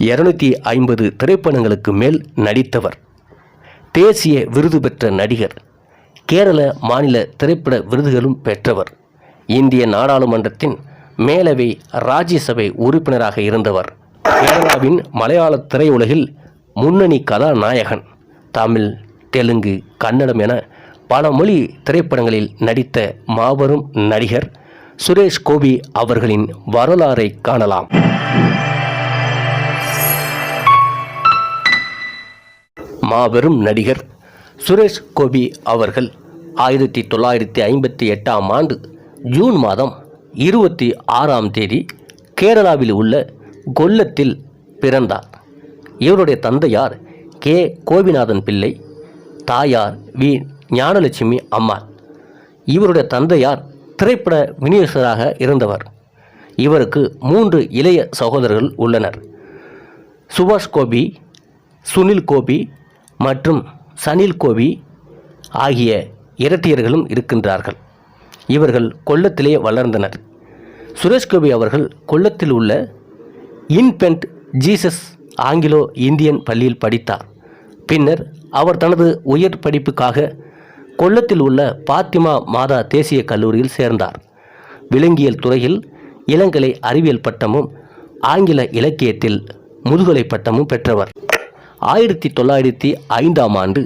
இருநூத்தி ஐம்பது திரைப்படங்களுக்கு மேல் நடித்தவர். தேசிய விருது பெற்ற நடிகர். கேரள மாநில திரைப்பட விருதுகளும் பெற்றவர். இந்திய நாடாளுமன்றத்தின் மேலவை ராஜ்யசபை உறுப்பினராக இருந்தவர். கேரளாவின் மலையாள திரையுலகில் முன்னணி கதாநாயகன். தமிழ் தெலுங்கு கன்னடம் என பல மொழி திரைப்படங்களில் நடித்த மாபெரும் நடிகர் சுரேஷ் கோபி அவர்களின் வரலாறை காணலாம். மாபெரும் நடிகர் சுரேஷ் கோபி அவர்கள் ஆயிரத்தி தொள்ளாயிரத்தி ஐம்பத்தி எட்டாம் ஆண்டு ஜூன் மாதம் இருபத்தி ஆறாம் தேதி கேரளாவில் உள்ள கொல்லத்தில் பிறந்தார். இவருடைய தந்தையார் கே. கோபிநாதன் பிள்ளை தாயார் வி. ஞானலட்சுமி அம்மாள். இவருடைய தந்தையார் திரைப்பட விநியோகராக இருந்தவர். இவருக்கு மூன்று இளைய சகோதரர்கள் உள்ளனர். சுபாஷ் கோபி சுனில் கோபி மற்றும் சனில் கோபி ஆகிய இரட்டையர்களும் இருக்கின்றார்கள். இவர்கள் கொல்லத்திலே வளர்ந்தனர். சுரேஷ் கோபி அவர்கள் கொல்லத்தில் உள்ள இன்பென்ட் ஜீசஸ் ஆங்கிலோ இந்தியன் பள்ளியில் படித்தார். பின்னர் அவர் தனது உயர் படிப்புக்காக கொல்லத்தில் உள்ள பாத்திமா மாதா தேசிய கல்லூரியில் சேர்ந்தார். விலங்கியல் துறையில் இளங்கலை அறிவியல் பட்டமும் ஆங்கில இலக்கியத்தில் முதுகலை பட்டமும் பெற்றவர். ஆயிரத்தி தொள்ளாயிரத்தி ஐந்தாம் ஆண்டு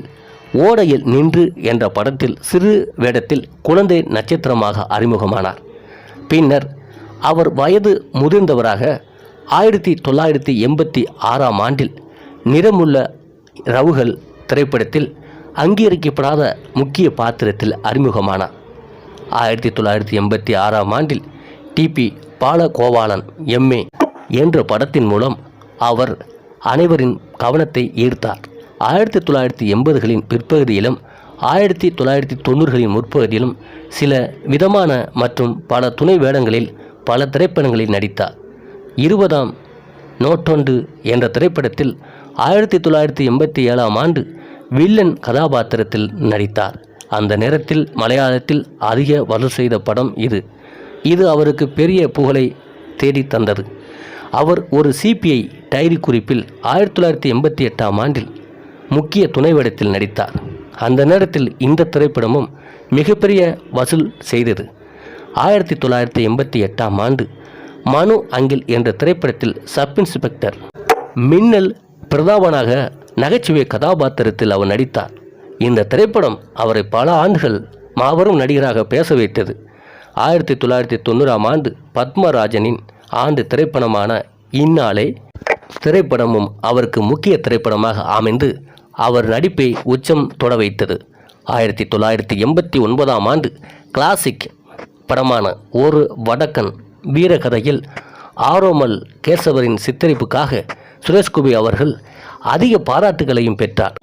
ஓடையில் நின்று என்ற படத்தில் சிறு வேடத்தில் குழந்தை நட்சத்திரமாக அறிமுகமானார். பின்னர் அவர் வயது முதிர்ந்தவராக ஆயிரத்தி தொள்ளாயிரத்தி எண்பத்தி ஆறாம் ஆண்டில் நிறமுள்ள ரவுகள் திரைப்படத்தில் அங்கீகரிக்கப்படாத முக்கிய பாத்திரத்தில் அறிமுகமானார். ஆயிரத்தி தொள்ளாயிரத்தி எண்பத்தி ஆறாம் ஆண்டில் டிபி பாலகோபாலன் எம்ஏ என்ற படத்தின் மூலம் அவர் அனைவரின் கவனத்தை ஈர்த்தார். ஆயிரத்தி தொள்ளாயிரத்தி எண்பதுகளின் பிற்பகுதியிலும் ஆயிரத்தி தொள்ளாயிரத்தி தொண்ணூறுகளின் முற்பகுதியிலும் சில விதமான மற்றும் பல துணை வேடங்களில் பல திரைப்படங்களில் நடித்தார். இருபதாம் நோட்டொண்டு என்ற திரைப்படத்தில் ஆயிரத்தி தொள்ளாயிரத்தி எண்பத்தி ஏழாம் ஆண்டு வில்லன் கதாபாத்திரத்தில் நடித்தார். அந்த நேரத்தில் மலையாளத்தில் அதிக வசூல் செய்த படம் இது. இது அவருக்கு பெரிய புகழை தேடித் தந்தது அவர் ஒரு சிபிஐ டைரி குறிப்பில் ஆயிரத்தி தொள்ளாயிரத்தி எண்பத்தி எட்டாம் ஆண்டில் முக்கிய துணை வேடத்தில் நடித்தார். அந்த நேரத்தில் இந்த திரைப்படமும் மிகப்பெரிய வசூல் செய்தது. ஆயிரத்தி தொள்ளாயிரத்தி எண்பத்தி எட்டாம் ஆண்டு மனு அங்கில் என்ற திரைப்படத்தில் சப் இன்ஸ்பெக்டர் மின்னல் பிரதாபனாக நகைச்சுவை கதாபாத்திரத்தில் அவர் நடித்தார். இந்த திரைப்படம் அவரை பல ஆண்டுகள் மாபெரும் நடிகராக பேச வைத்தது. ஆயிரத்தி தொள்ளாயிரத்தி தொண்ணூறாம் ஆண்டு பத்மராஜனின் ஆண்டு திரைப்படமான இந்நாளே திரைப்படமும் அவருக்கு முக்கிய திரைப்படமாக அமைந்து அவர் நடிப்பை உச்சம் தொட வைத்தது. ஆயிரத்தி தொள்ளாயிரத்தி எண்பத்தி ஒன்பதாம் ஆண்டு கிளாசிக் படமான ஒரு வடக்கன் வீரகதையில் ஆரோமல் கேசவரின் சித்தரிப்புக்காக சுரேஷ்கோபி அவர்கள் அதிக பாராட்டுகளையும் பெற்றார்.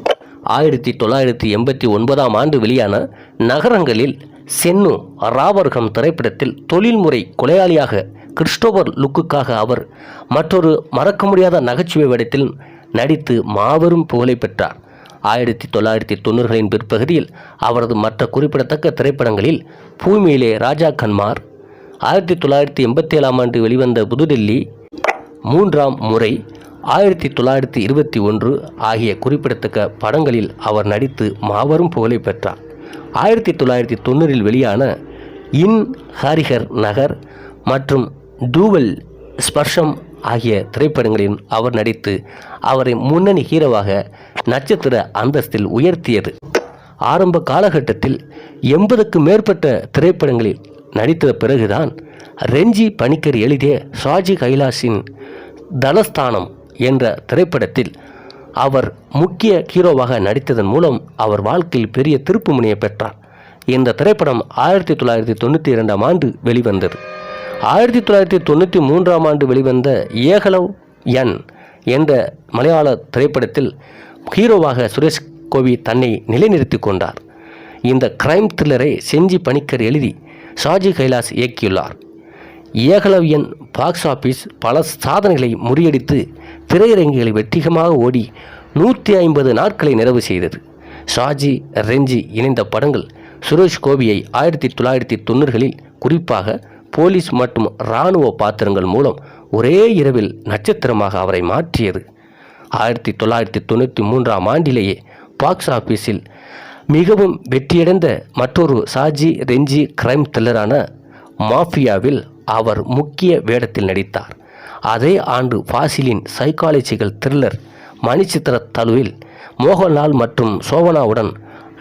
ஆயிரத்தி தொள்ளாயிரத்தி எண்பத்தி ஒன்பதாம் ஆண்டு வெளியான நகரங்களில் சென்னு ராவர்கம் திரைப்படத்தில் தொழில்முறை கொலையாளியாக கிறிஸ்டோபர் லுக்குக்காக அவர் மற்றொரு மறக்க முடியாத நகைச்சுவை வேடத்தில் நடித்து மாபெரும் புகழை பெற்றார். ஆயிரத்தி தொள்ளாயிரத்தி தொண்ணூறுகளின் பிற்பகுதியில் அவரது மற்ற குறிப்பிடத்தக்க திரைப்படங்களில் பூமியிலே ராஜா கன்மார் ஆயிரத்தி தொள்ளாயிரத்தி எண்பத்தி ஏழாம் ஆண்டு வெளிவந்த புதுடெல்லி மூன்றாம் முறை ஆயிரத்தி தொள்ளாயிரத்தி இருபத்தி ஒன்று ஆகிய குறிப்பிடத்தக்க படங்களில் அவர் நடித்து மாபெரும் புகழை பெற்றார். ஆயிரத்தி தொள்ளாயிரத்தி தொண்ணூறில் வெளியான இன் ஹரிஹர் நகர் மற்றும் டூவல் ஸ்பர்ஷம் ஆகிய திரைப்படங்களில் அவர் நடித்து அவரை முன்னணி ஹீரோவாக நட்சத்திர அந்தஸ்தில் உயர்த்தியது. ஆரம்ப காலகட்டத்தில் எண்பதுக்கு மேற்பட்ட திரைப்படங்களில் நடித்த பிறகுதான் ரெஞ்சி பணிக்கர் எழுதிய ஷாஜி கைலாஷின் தனஸ்தானம் என்ற திரைப்படத்தில் அவர் முக்கிய ஹீரோவாக நடித்ததன் மூலம் அவர் வாழ்க்கையில் பெரிய திருப்புமுனையை பெற்றார். இந்த திரைப்படம் ஆயிரத்தி தொள்ளாயிரத்தி தொண்ணூற்றி இரண்டாம் ஆண்டு வெளிவந்தது. ஆயிரத்தி தொள்ளாயிரத்தி தொண்ணூற்றி மூன்றாம் ஆண்டு வெளிவந்த ஏகலவ் என் என்ற மலையாள திரைப்படத்தில் ஹீரோவாக சுரேஷ் கோவி தன்னை நிலைநிறுத்தி கொண்டார். இந்த கிரைம் த்ரில்லரை செஞ்சி பணிக்கர் எழுதி ஷாஜி கைலாஸ் இயக்கியுள்ளார். ஏகலவ்யன் பாக்ஸ் ஆஃபீஸ் பல சாதனைகளை முறியடித்து திரையரங்குகளை வெற்றிகமாக ஓடி நூற்றி ஐம்பது நாட்களை நிறைவு செய்தது. ஷாஜி ரெஞ்சி இணைந்த படங்கள் சுரேஷ் கோபியை ஆயிரத்தி தொள்ளாயிரத்தி தொண்ணூறுகளில் குறிப்பாக போலீஸ் மற்றும் இராணுவ பாத்திரங்கள் மூலம் ஒரே இரவில் நட்சத்திரமாக அவரை மாற்றியது. ஆயிரத்தி தொள்ளாயிரத்தி தொண்ணூற்றி மூன்றாம் ஆண்டிலேயே பாக்ஸ் ஆபீஸில் மிகவும் வெற்றியடைந்த மற்றொரு சாஜி ரெஞ்சி கிரைம் த்ரில்லரான மாஃபியாவில் அவர் முக்கிய வேடத்தில் நடித்தார். அதே ஆண்டு ஃபாசிலின் சைக்காலஜிக்கல் த்ரில்லர் மணிச்சித்திர தழுவில் மோகன்லால் மற்றும் சோபனாவுடன்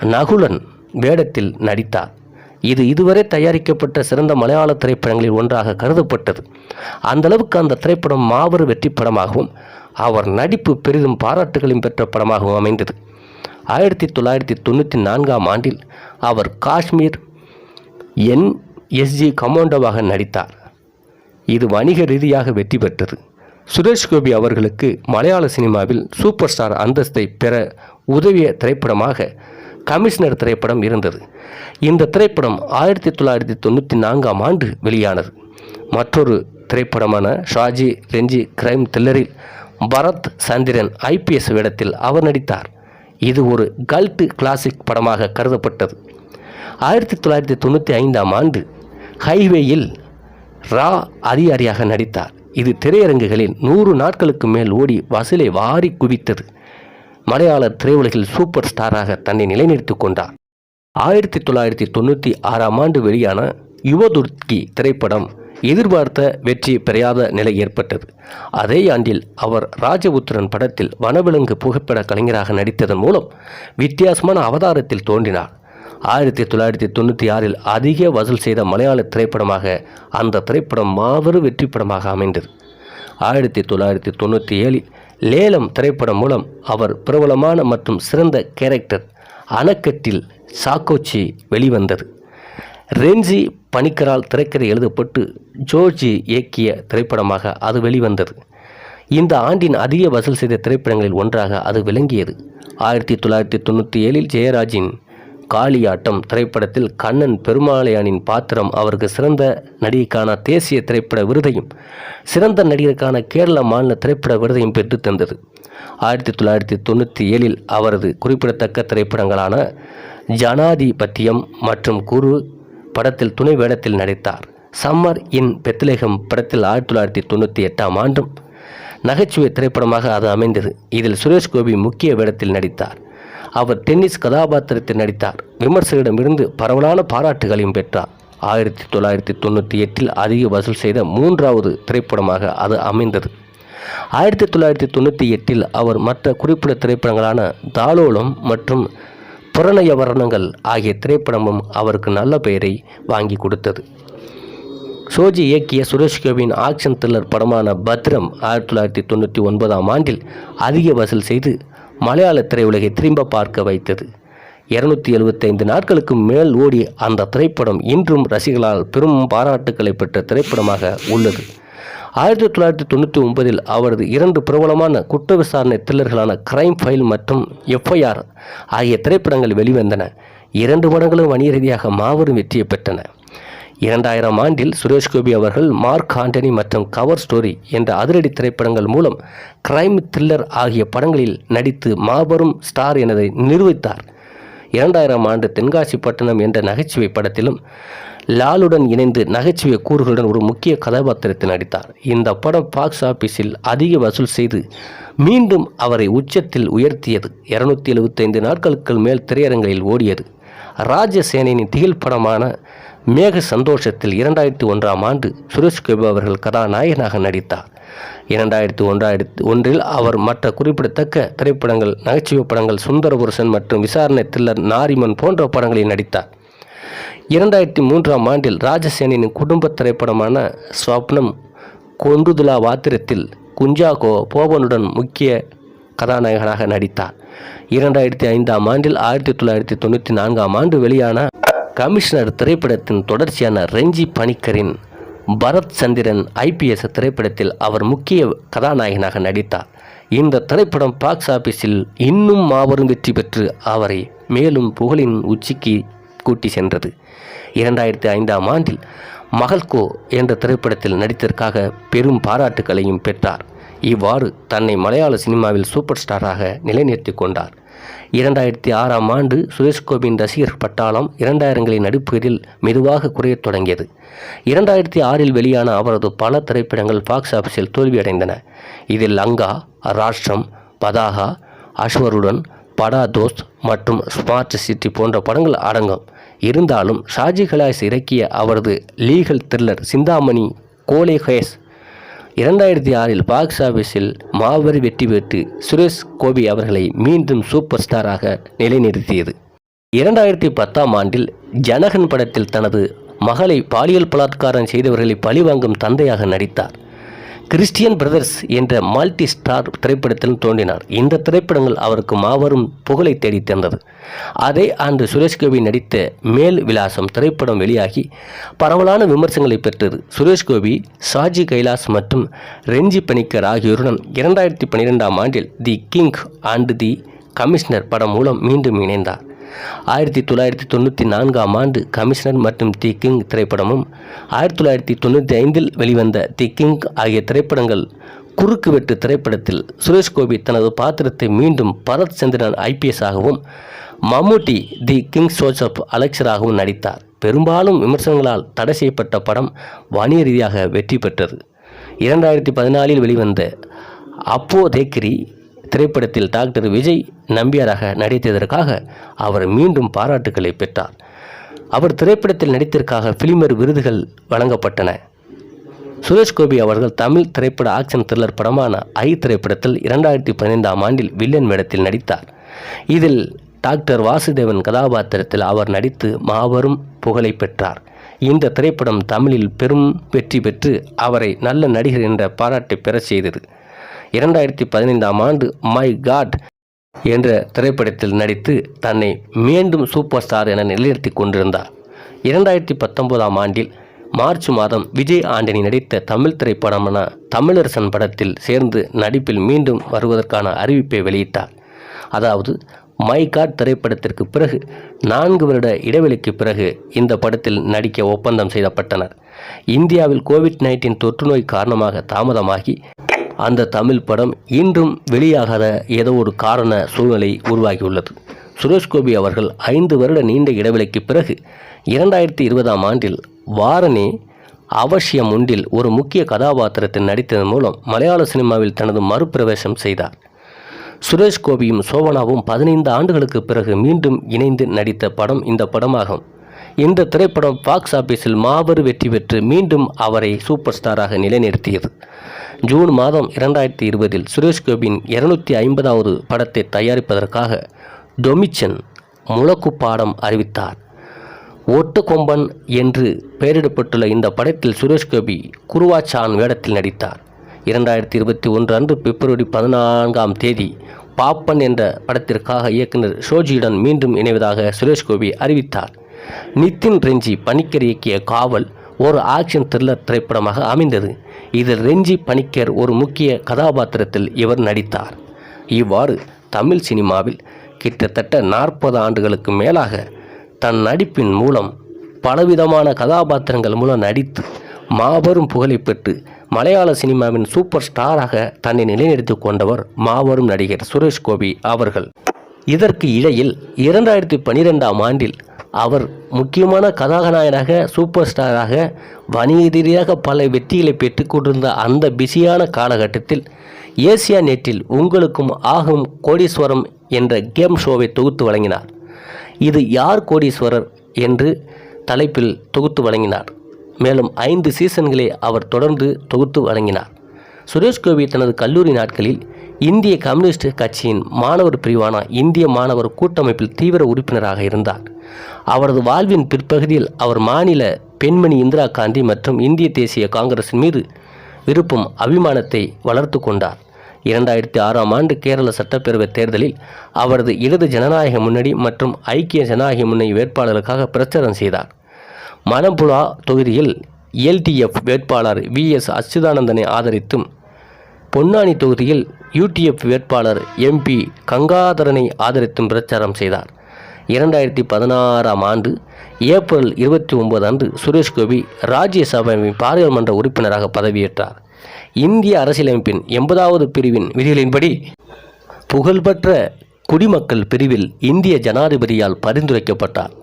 நகுலன் வேடத்தில் நடித்தார். இது இதுவரை தயாரிக்கப்பட்ட சிறந்த மலையாள திரைப்படங்களில் ஒன்றாக கருதப்பட்டது. அந்த அளவுக்கு அந்த திரைப்படம் மாபெரும் வெற்றி படமாகவும் அவர் நடிப்பு பெரிதும் பாராட்டுகளையும் பெற்ற படமாகவும் அமைந்தது. ஆயிரத்தி தொள்ளாயிரத்தி தொண்ணூற்றி நான்காம் ஆண்டில் அவர் காஷ்மீர் என் எஸ்ஜி கமாண்டோவாக நடித்தார். இது வணிக ரீதியாக வெற்றி பெற்றது. சுரேஷ் கோபி அவர்களுக்கு மலையாள சினிமாவில் சூப்பர் ஸ்டார் அந்தஸ்தை பெற உதவிய திரைப்படமாக கமிஷனர் திரைப்படம் இருந்தது. இந்த திரைப்படம் ஆயிரத்தி தொள்ளாயிரத்தி தொண்ணூற்றி நான்காம் ஆண்டு வெளியானது. மற்றொரு திரைப்படமான ஷாஜி ரெஞ்சி கிரைம் த்ரில்லரில் பரத் சந்திரன் ஐபிஎஸ் வேடத்தில் அவர் நடித்தார். இது ஒரு கல்ட்டு கிளாசிக் படமாக கருதப்பட்டது. ஆயிரத்தி தொள்ளாயிரத்தி தொண்ணூற்றி ஐந்தாம் ஆண்டு ஹைவேயில் ரா அதிகாரியாக நடித்தார். இது திரையரங்குகளில் நூறு நாட்களுக்கு மேல் ஓடி வசூலை வாரி குவித்தது. மலையாள திரையுலகில் சூப்பர் ஸ்டாராக தன்னை நிலைநிறுத்திக் கொண்டார். ஆயிரத்தி தொள்ளாயிரத்தி தொண்ணூற்றி ஆறாம் ஆண்டு வெளியான யுவதுர்கி திரைப்படம் எதிர்பார்த்த வெற்றி பெறாத நிலை ஏற்பட்டது. அதே ஆண்டில் அவர் ராஜபுத்திரன் படத்தில் வனவிலங்கு புகைப்பட கலைஞராக நடித்ததன் மூலம் வித்தியாசமான அவதாரத்தில் தோன்றினார். ஆயிரத்தி தொள்ளாயிரத்தி தொண்ணூற்றி ஆறில் அதிக வசூல் செய்த மலையாள திரைப்படமாக அந்த திரைப்படம் மாபெரும் வெற்றி படமாக அமைந்தது. ஆயிரத்தி தொள்ளாயிரத்தி தொண்ணூற்றி ஏழில் லேலம் திரைப்படம் மூலம் அவர் பிரபலமான மற்றும் சிறந்த கேரக்டர் அணக்கட்டில் சாக்கோச்சி வெளிவந்தது. ரென்சி பணிக்கரால் திரைக்கதை எழுதப்பட்டு ஜோர்ஜி இயக்கிய திரைப்படமாக அது வெளிவந்தது. இந்த ஆண்டின் அதிக வசூல் செய்த திரைப்படங்களில் ஒன்றாக அது விளங்கியது. ஆயிரத்தி தொள்ளாயிரத்தி தொண்ணூற்றி ஏழில் ஜெயராஜின் காளியாட்டம் திரைப்படத்தில் கண்ணன் பெருமாளையானின் பாத்திரம் அவருக்கு சிறந்த நடிகைக்கான தேசிய திரைப்பட விருதையும் சிறந்த நடிகருக்கான கேரள மாநில திரைப்பட விருதையும் பெற்று தந்தது. ஆயிரத்தி தொள்ளாயிரத்தி தொண்ணூற்றி ஏழில் அவரது குறிப்பிடத்தக்க திரைப்படங்களான ஜனாதிபத்தியம் மற்றும் குரு படத்தில் துணை வேடத்தில் நடித்தார். சம்மர் இன் பெத்லேகம் படத்தில் ஆயிரத்தி தொள்ளாயிரத்தி தொண்ணூற்றி எட்டாம் ஆண்டும் நகைச்சுவை திரைப்படமாக அது அமைந்தது. இதில் சுரேஷ் கோபி முக்கிய வேடத்தில் நடித்தார். அவர் டென்னிஸ் கதாபாத்திரத்தில் நடித்தார். விமர்சகரிடமிருந்து பரவலான பாராட்டுகளையும் பெற்றார். ஆயிரத்தி தொள்ளாயிரத்தி தொண்ணூற்றி எட்டில் அதிக வசூல் செய்த மூன்றாவது திரைப்படமாக அது அமைந்தது. ஆயிரத்தி தொள்ளாயிரத்தி தொண்ணூற்றி எட்டில் அவர் மற்ற குறிப்பிட திரைப்படங்களான தாலோலம் மற்றும் புறநயவரணங்கள் ஆகிய திரைப்படமும் அவருக்கு நல்ல பெயரை வாங்கி கொடுத்தது. சோஜி இயக்கிய சுரேஷ் ஆக்ஷன் த்ரில்லர் படமான பத்ரம் ஆயிரத்தி தொள்ளாயிரத்தி தொண்ணூற்றி ஒன்பதாம் ஆண்டில் அதிக வசூல் செய்து மலையாள திரையுலகை திரும்ப பார்க்க வைத்தது. இருநூத்தி எழுபத்தைந்து நாட்களுக்கு மேல் ஓடி அந்த திரைப்படம் இன்றும் ரசிகர்களால் பெரும் பாராட்டுக்களை பெற்ற திரைப்படமாக உள்ளது. ஆயிரத்தி தொள்ளாயிரத்தி தொண்ணூற்றி ஒன்பதில் அவரது இரண்டு பிரபலமான குற்ற விசாரணை த்ரில்லர்களான கிரைம் ஃபைல் மற்றும் எஃப்ஐஆர் ஆகிய திரைப்படங்கள் வெளிவந்தன. இரண்டு படங்களும் வணிக ரீதியாக மாபெரும் வெற்றியை பெற்றன. இரண்டாயிரம் ஆண்டில் சுரேஷ் கோபி அவர்கள் மார்க் ஆண்டனி மற்றும் கவர் ஸ்டோரி என்ற அதிரடி திரைப்படங்கள் மூலம் கிரைம் த்ரில்லர் ஆகிய படங்களில் நடித்து மாபெரும் ஸ்டார் எனதை நிரூபித்தார். இரண்டாயிரம் ஆண்டு தென்காசி பட்டணம் என்ற நகைச்சுவை படத்திலும் லாலுடன் இணைந்து நகைச்சுவை கூறுகளுடன் ஒரு முக்கிய கதாபாத்திரத்தில் நடித்தார். இந்த படம் பாக்ஸ் ஆபீஸில் அதிக வசூல் செய்து மீண்டும் அவரை உச்சத்தில் உயர்த்தியது. இருநூத்தி எழுபத்தைந்து நாட்களுக்கு மேல் திரையரங்களில் ஓடியது. ராஜசேனனின் திகில் படமான மேக சந்தோஷத்தில் இரண்டாயிரத்தி ஒன்றாம் ஆண்டு சுரேஷ் கோபி அவர்கள் கதாநாயகனாக நடித்தார். இரண்டாயிரத்தி ஒன்றாயிரத்தி ஒன்றில் அவர் மற்ற குறிப்பிடத்தக்க திரைப்படங்கள் நகைச்சுவை படங்கள் சுந்தரபுருஷன் மற்றும் விசாரணை த்ரில்லர் நாரிமன் போன்ற படங்களில் நடித்தார். இரண்டாயிரத்தி மூன்றாம் ஆண்டில் ராஜசேனின் குடும்ப திரைப்படமான ஸ்வப்னம் கொண்டுதுலா வாத்திரத்தில் குஞ்சாகோ போபனுடன் முக்கிய கதாநாயகனாக நடித்தார். இரண்டாயிரத்தி ஐந்தாம் ஆண்டில் ஆயிரத்தி தொள்ளாயிரத்தி தொண்ணூற்றி நான்காம் ஆண்டு வெளியான கமிஷனர் திரைப்படத்தின் தொடர்ச்சியான ரெஞ்சி பணிக்கரின் பரத் சந்திரன் ஐபிஎஸ் திரைப்படத்தில் அவர் முக்கிய கதாநாயகனாக நடித்தார். இந்த திரைப்படம் பாக்ஸ் ஆபீஸில் இன்னும் மாபெரும் வெற்றி பெற்று அவரை மேலும் புகழின் உச்சிக்கு கூட்டி சென்றது. இரண்டாயிரத்தி ஐந்தாம் ஆண்டில் மகள்கோ என்ற திரைப்படத்தில் நடித்ததற்காக பெரும் பாராட்டுகளையும் பெற்றார். இவ்வாறு தன்னை மலையாள சினிமாவில் சூப்பர் ஸ்டாராக நிலைநிறுத்திக் கொண்டார். இரண்டாயிரத்தி ஆறாம் ஆண்டு சுரேஷ் கோபியின் ரசிகர் பட்டாளம் இரண்டாயிரங்களின் நடிப்புகளில் மெதுவாக குறையத் தொடங்கியது. இரண்டாயிரத்தி ஆறில் வெளியான அவரது பல திரைப்படங்கள் பாக்ஸ் ஆஃபீஸில் தோல்வியடைந்தன. இதில் லங்கா ராஷ்டிரம் பதாகா அஸ்வருடன் படா தோஸ்த் மற்றும் ஸ்மார்ட் சிட்டி போன்ற படங்கள் அடங்கும். இருந்தாலும் ஷாஜி கலாஸ் இறக்கிய அவரது legal thriller Chinthamani Golay has இரண்டாயிரத்தி ஆறில் பாக்ஸ் ஆஃபீஸில் மாபெரும் வெற்றி பெற்று சுரேஷ் கோபி அவர்களை மீண்டும் சூப்பர் ஸ்டாராக நிலைநிறுத்தியது. இரண்டாயிரத்தி பத்தாம் ஆண்டில் ஜனகன் படத்தில் தனது மகளை பாலியல் பலாத்காரம் செய்தவர்களை பழிவாங்கும் தந்தையாக நடித்தார். கிறிஸ்டியன் பிரதர்ஸ் என்ற மல்டி ஸ்டார் திரைப்படத்திலும் தோன்றினார். இந்த திரைப்படங்கள் அவருக்கு மாபெரும் புகழை தேடி தந்தது. அதே ஆண்டு சுரேஷ் கோபி நடித்த மேல் விலாசம் திரைப்படம் வெளியாகி பரவலான விமர்சனங்களை பெற்றது. சுரேஷ் கோபி ஷாஜி கைலாஸ் மற்றும் ரெஞ்சி பணிக்கர் ஆகியோருடன் இரண்டாயிரத்தி பன்னிரெண்டாம் ஆண்டில் the king and the commissioner படம் மூலம் மீண்டும் இணைந்தார். ஆயிரத்தி தொள்ளாயிரத்தி தொண்ணூற்றி நான்காம் ஆண்டு கமிஷனர் மற்றும் தி கிங் திரைப்படமும் ஆயிரத்தி தொள்ளாயிரத்தி தொண்ணூற்றி ஐந்தில் வெளிவந்த தி கிங் ஆகிய திரைப்படங்கள் குறுக்கு வெட்டு திரைப்படத்தில் சுரேஷ் கோபி தனது பாத்திரத்தை மீண்டும் பரத் சந்திரன் ஐபிஎஸ் ஆகவும் மம்முட்டி தி கிங் சோசப் அலெக்சராகவும் நடித்தார். பெரும்பாலும் விமர்சனங்களால் தடை செய்யப்பட்ட படம் வணிக ரீதியாக வெற்றி பெற்றது. இரண்டாயிரத்தி பதினாலில் வெளிவந்த அப்போ தேக்கிரி திரைப்படத்தில் டாக்டர் விஜய் நம்பியாராக நடித்ததற்காக அவர் மீண்டும் பாராட்டுக்களை பெற்றார். அவர் திரைப்படத்தில் நடித்ததற்காக பிலிமர் விருதுகள் வழங்கப்பட்டன. சுரேஷ் கோபி அவர்கள் தமிழ் திரைப்பட ஆக்ஷன் த்ரில்லர் படமான ஐ திரைப்படத்தில் இரண்டாயிரத்தி பதினைந்தாம் ஆண்டில் வில்லன் வேடத்தில் நடித்தார். இதில் டாக்டர் வாசுதேவன் கதாபாத்திரத்தில் அவர் நடித்து மாபெரும் புகழை பெற்றார். இந்த திரைப்படம் தமிழில் பெரும் வெற்றி பெற்று அவரை நல்ல நடிகர் என்ற பாராட்டை பெறச் செய்தது. இரண்டாயிரத்தி பதினைந்தாம் ஆண்டு மை காட் என்ற திரைப்படத்தில் நடித்து தன்னை மீண்டும் சூப்பர் ஸ்டார் என நிலைநிறுத்தி கொண்டிருந்தார். இரண்டாயிரத்தி பத்தொன்பதாம் ஆண்டில் மார்ச் மாதம் விஜய் ஆண்டனி நடித்த தமிழ் திரைப்படமான தமிழரசன் படத்தில் சேர்ந்து நடிப்பில் மீண்டும் வருவதற்கான அறிவிப்பை வெளியிட்டார். அதாவது மை காட் திரைப்படத்திற்கு பிறகு நான்கு வருட இடைவெளிக்கு பிறகு இந்த படத்தில் நடிக்க ஒப்பந்தம் செய்யப்பட்டனர் இந்தியாவில் கோவிட் நைன்டீன் தொற்றுநோய் காரணமாக தாமதமாகி அந்த தமிழ் படம் இன்றும் வெளியாகாத ஏதோ ஒரு காரண சூழ்நிலை உருவாகியுள்ளது. சுரேஷ் கோபி அவர்கள் ஐந்து வருட நீண்ட இடைவெளிக்கு பிறகு இரண்டாயிரத்தி இருபதாம் ஆண்டில் வாரணி அவசியம் ஒன்றில் ஒரு முக்கிய கதாபாத்திரத்தில் நடித்ததன் மூலம் மலையாள சினிமாவில் தனது மறுபிரவேசம் செய்தார். சுரேஷ் கோபியும் சோபனாவும் பதினைந்து ஆண்டுகளுக்கு பிறகு மீண்டும் இணைந்து நடித்த படம் இந்த படமாகும். இந்த திரைப்படம் பாக்ஸ் ஆபீஸில் மாபெரும் வெற்றி பெற்று மீண்டும் அவரை சூப்பர் ஸ்டாராக நிலைநிறுத்தியது. ஜூன் மாதம் இரண்டாயிரத்தி இருபதில் சுரேஷ் கோபியின் இருநூத்தி ஐம்பதாவது படத்தை தயாரிப்பதற்காக டொமிச்சன் முழக்கு பாடம் அறிவித்தார். ஒட்டுக்கொம்பன் என்று பெயரிடப்பட்டுள்ள இந்த படத்தில் சுரேஷ் கோபி குருவாச்சான் வேடத்தில் நடித்தார். இரண்டாயிரத்தி இருபத்தி ஒன்று அன்று பிப்ரவரி பதினான்காம் தேதி பாப்பன் என்ற படத்திற்காக இயக்குனர் ஷோஜியுடன் மீண்டும் இணைவதாக சுரேஷ் கோபி அறிவித்தார். நிதின் ரெஞ்சி பணிக்கர் இயக்கிய காவல் ஒரு ஆக்ஷன் த்ரில்லர் திரைப்படமாக அமைந்தது. இதில் ரெஞ்சி பணிக்கர் ஒரு முக்கிய கதாபாத்திரத்தில் இவர் நடித்தார். இவ்வாறு தமிழ் சினிமாவில் கிட்டத்தட்ட நாற்பது ஆண்டுகளுக்கு மேலாக தன் நடிப்பின் மூலம் பலவிதமான கதாபாத்திரங்கள் மூலம் நடித்து மாபெரும் புகழை பெற்று மலையாள சினிமாவின் சூப்பர் ஸ்டாராக தன்னை நிலைநிறுத்திக் கொண்டவர் மாபெரும் நடிகர் சுரேஷ் கோபி அவர்கள். இதற்கு இடையில் இரண்டாயிரத்தி பனிரெண்டாம் ஆண்டில் அவர் முக்கியமான கதாநாயகனாக சூப்பர் ஸ்டாராக வணிக ரீதியாக பல வெற்றிகளை பெற்றுக்கொண்டிருந்த அந்த பிஸியான காலகட்டத்தில் ஏசியா நெட்டில் உங்களுக்கும் ஆகும் கோடீஸ்வரம் என்ற கேம் ஷோவை தொகுத்து வழங்கினார். இது யார் கோடீஸ்வரர் என்று தலைப்பில் தொகுத்து வழங்கினார். மேலும் ஐந்து சீசன்களை அவர் தொடர்ந்து தொகுத்து வழங்கினார். சுரேஷ் கோபி தனது கல்லூரி நாட்களில் இந்திய கம்யூனிஸ்ட் கட்சியின் மாணவர் பிரிவான இந்திய மாணவர் கூட்டமைப்பில் தீவிர உறுப்பினராக இருந்தார். அவரது வாழ்வின் பிற்பகுதியில் அவர் மாநில பெண்மணி இந்திரா காந்தி மற்றும் இந்திய தேசிய காங்கிரசின் மீது விருப்பம் அபிமானத்தை வளர்த்து கொண்டார். இரண்டாயிரத்தி ஆறாம் ஆண்டு கேரள சட்டப்பேரவை தேர்தலில் அவரது இடது ஜனநாயக முன்னணி மற்றும் ஐக்கிய ஜனநாயக முன்னணி வேட்பாளருக்காக பிரச்சாரம் செய்தார். மலம்புழா தொகுதியில் எல்டிஎஃப் வேட்பாளர் வி எஸ் அச்சுதானந்தனை ஆதரித்தும் பொன்னானி தொகுதியில் யூடிஎஃப் வேட்பாளர் எம்பி கங்காதரனை ஆதரித்தும் பிரச்சாரம் செய்தார். இரண்டாயிரத்தி பதினாறாம் ஆண்டு ஏப்ரல் இருபத்தி ஒன்பது அன்று சுரேஷ் கோபி ராஜ்யசபாவின் பாராளுமன்ற உறுப்பினராக பதவியேற்றார். இந்திய அரசியலமைப்பின் எண்பதாவது பிரிவின் விதிகளின்படி புகழ்பெற்ற குடிமக்கள் பிரிவில் இந்திய ஜனாதிபதியால் பரிந்துரைக்கப்பட்டார்.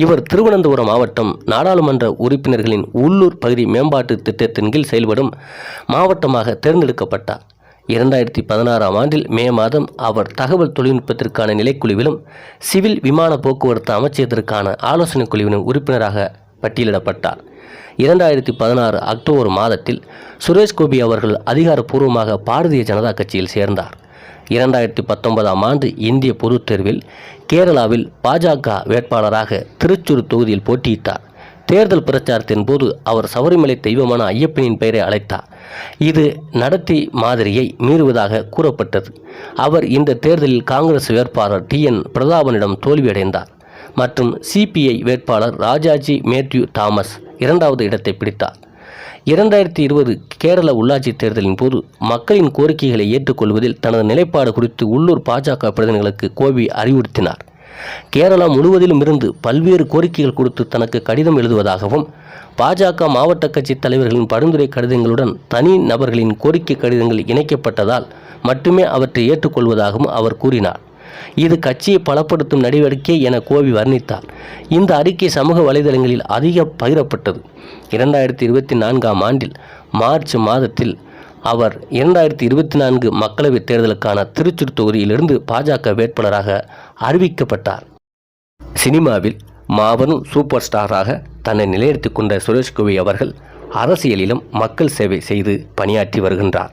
இவர் திருவனந்தபுரம் மாவட்டம் நாடாளுமன்ற உறுப்பினர்களின் உள்ளூர் பகுதி மேம்பாட்டு திட்டத்தின் கீழ் செயல்படும் மாவட்டமாக தேர்ந்தெடுக்கப்பட்டார். இரண்டாயிரத்தி பதினாறாம் ஆண்டில் மே மாதம் அவர் தகவல் தொழில்நுட்பத்திற்கான நிலைக்குழுவிலும் சிவில் விமான போக்குவரத்து அமைச்சகத்திற்கான ஆலோசனைக் குழுவிலும் உறுப்பினராக பட்டியலிடப்பட்டார். இரண்டாயிரத்தி பதினாறு அக்டோபர் மாதத்தில் சுரேஷ் கோபி அவர்கள் அதிகாரப்பூர்வமாக பாரதிய ஜனதா கட்சியில் சேர்ந்தார். இரண்டாயிரத்தி பத்தொன்பதாம் ஆண்டு இந்திய பொதுத் தேர்வில் கேரளாவில் பாஜக வேட்பாளராக திருச்சூர் தொகுதியில் போட்டியிட்டார். தேர்தல் பிரச்சாரத்தின் போது அவர் சபரிமலை தெய்வமான ஐயப்பனின் பெயரை அழைத்தார். இது நடத்தி மாதிரியை மீறுவதாக கூறப்பட்டது. அவர் இந்த தேர்தலில் காங்கிரஸ் வேட்பாளர் டி என் பிரதாபனிடம் தோல்வியடைந்தார் மற்றும் சிபிஐ வேட்பாளர் ராஜாஜி மேத்யூ தாமஸ் இரண்டாவது இடத்தை பிடித்தார். இரண்டாயிரத்தி இருபது கேரள உள்ளாட்சி தேர்தலின் போது மக்களின் கோரிக்கைகளை ஏற்றுக்கொள்வதில் தனது நிலைப்பாடு குறித்து உள்ளூர் பாஜக பிரதிநிதிகளுக்கு கோபி அறிவுறுத்தினார். கேரளா முழுவதிலும் இருந்து பல்வேறு கோரிக்கைகள் கொடுத்து தனக்கு கடிதம் எழுதுவதாகவும் பாஜக மாவட்ட கட்சி தலைவர்களின் பரிந்துரை கடிதங்களுடன் தனி நபர்களின் கோரிக்கை கடிதங்கள் இணைக்கப்பட்டதால் மட்டுமே அவற்றை ஏற்றுக்கொள்வதாகவும் அவர் கூறினார். இது கட்சியை பலப்படுத்தும் நடவடிக்கை என கோவி வர்ணித்தார். இந்த அறிக்கை சமூக வலைதளங்களில் அதிக பகிரப்பட்டது. இரண்டாயிரத்தி இருபத்தி நான்காம் ஆண்டில் மார்ச் மாதத்தில் அவர் இரண்டாயிரத்தி இருபத்தி நான்கு மக்களவைத் தேர்தலுக்கான திருச்சூர் தொகுதியிலிருந்து பாஜக வேட்பாளராக அறிவிக்கப்பட்டார். சினிமாவில் மாபெரும் சூப்பர் ஸ்டாராக தன்னை நிலைநிறுத்திக் கொண்ட சுரேஷ் கோவி அவர்கள் அரசியலிலும் மக்கள் சேவை செய்து பணியாற்றி வருகின்றார்.